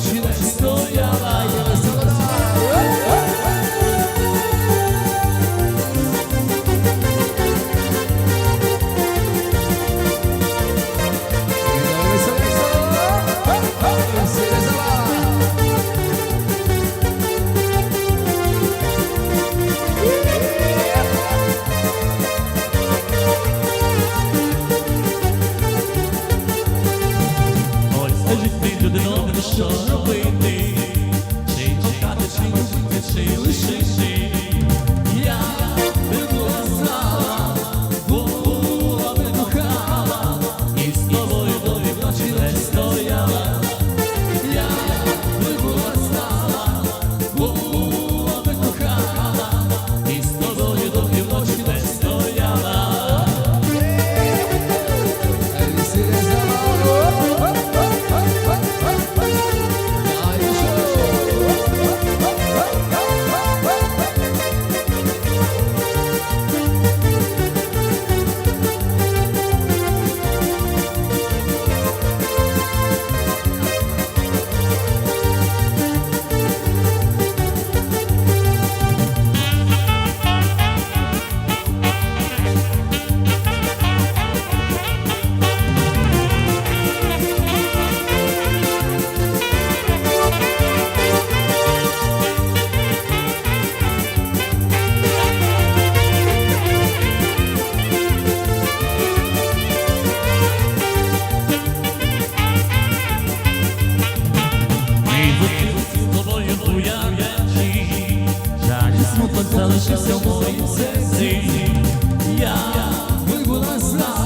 longe da história. Людино, що робити, чи чекати, чи любити, чи лишити. залишився в моїм серці. Я вибула з нас.